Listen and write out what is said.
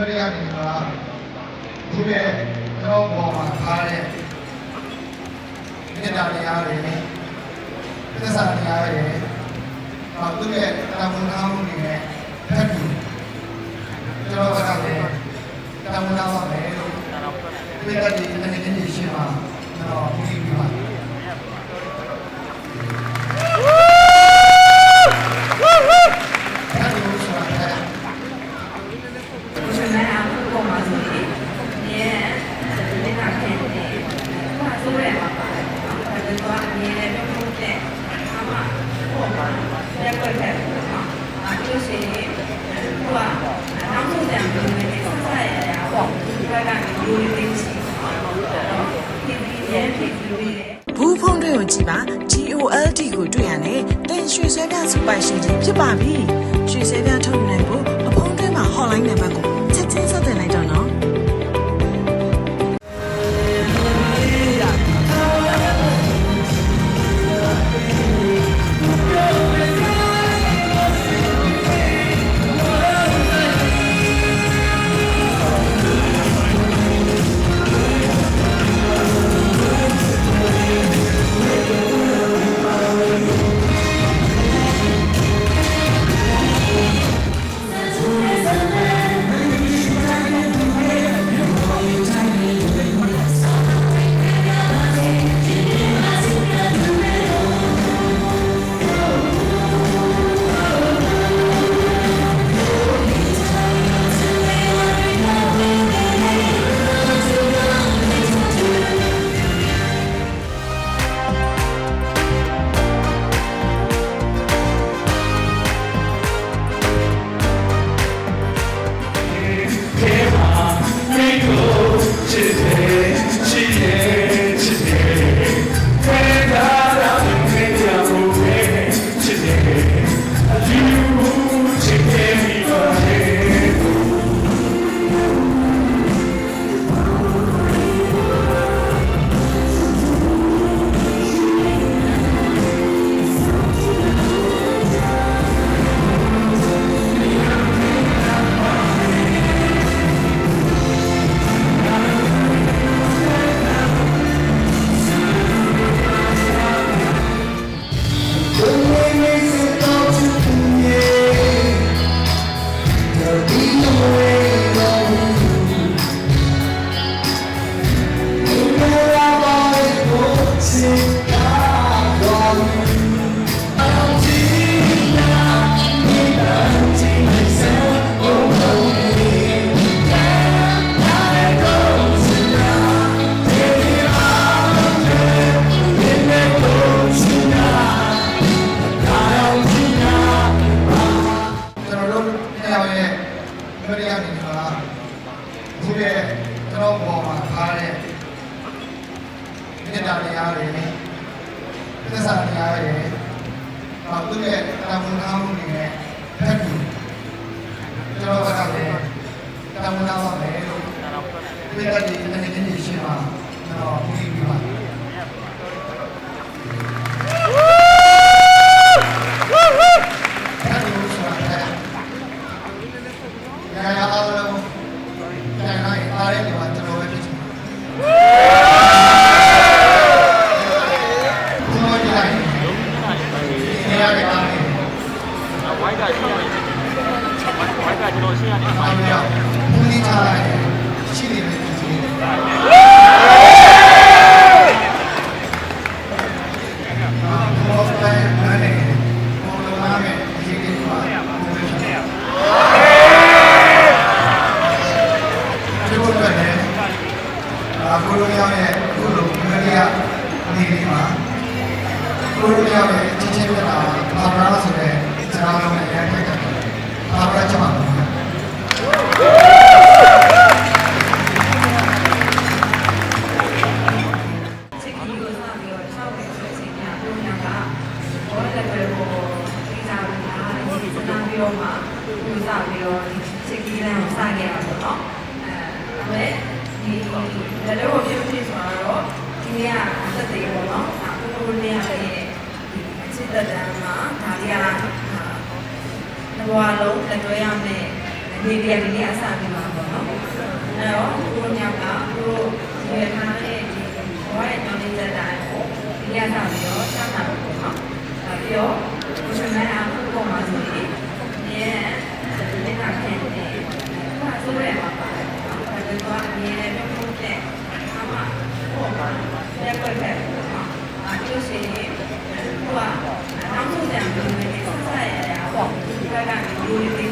မရိယပြည်မှာဒီမဲ့တော့ဘောမှာထားတဲ့မြေတာတရားတွေပြဿနာတရားတွေသူ့ရဲ့တာဝန်က ဘက်ကနေရိုးရိုးလေးရှိဒီဒီရဲ့ဒီလိုလေးဘူးဖုံးတွင်ကိုကြည့်ပါ GOLD ကိုတွေ့ရတဲ့တင်ရွှေဆွဲပြစူပိုင်ရှင်ကြီးဖြစ်ပါပြီရွှေဆွဲပြထုတ်နိုင် ဒီရဲ့ကျွန်တော်ပေါ်မှာထားတဲ့မြေတားတရားတွေသစ္စာတရားတွေဟောသူရဲ့တာဝန်အားမှုတွေနဲ့ထပ်ပြီးကျွန်တော်ကလည်းတာဝန်အားပါမယ်လို့ပြည်သက်တွေအနေ ဘောလက်တွေကိုသိစားပြီးတာစဉ်းစားပြီးတော့မှယူဆပြီးတော့စိတ်ကြီးလမ်းကိုစခဲ့တာပေါ့နော်အဲဒါပေမဲ့ဒီလက်တွေကိုဖြစ်ဖြစ်ဆိုတော့ဒီနေ့ကသက်သေးပေါ့နော်အခုလိုနေရာရဲ့စိတ်သက်သာမှာဒါလေးကဘဝလုံးလက်တွဲရမယ်ဒီနေ့ဒီနေ့အစားပြီးပါပေါ့နော် บอกที่รายกายูนิ